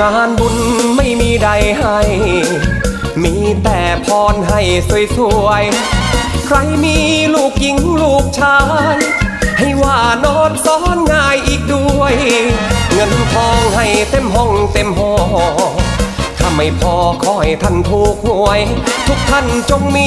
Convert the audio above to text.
งานบุญไม่มีใดให้ มีแต่พรให้สวยๆ ใครมีลูกหญิงลูกชาย ให้ว่านอนซ้อนง่ายอีกด้วย เงินทองให้เต็มห้องเต็มหอถ้าไม่พอขอให้ท่านถูกหวย ทุกท่านจงมี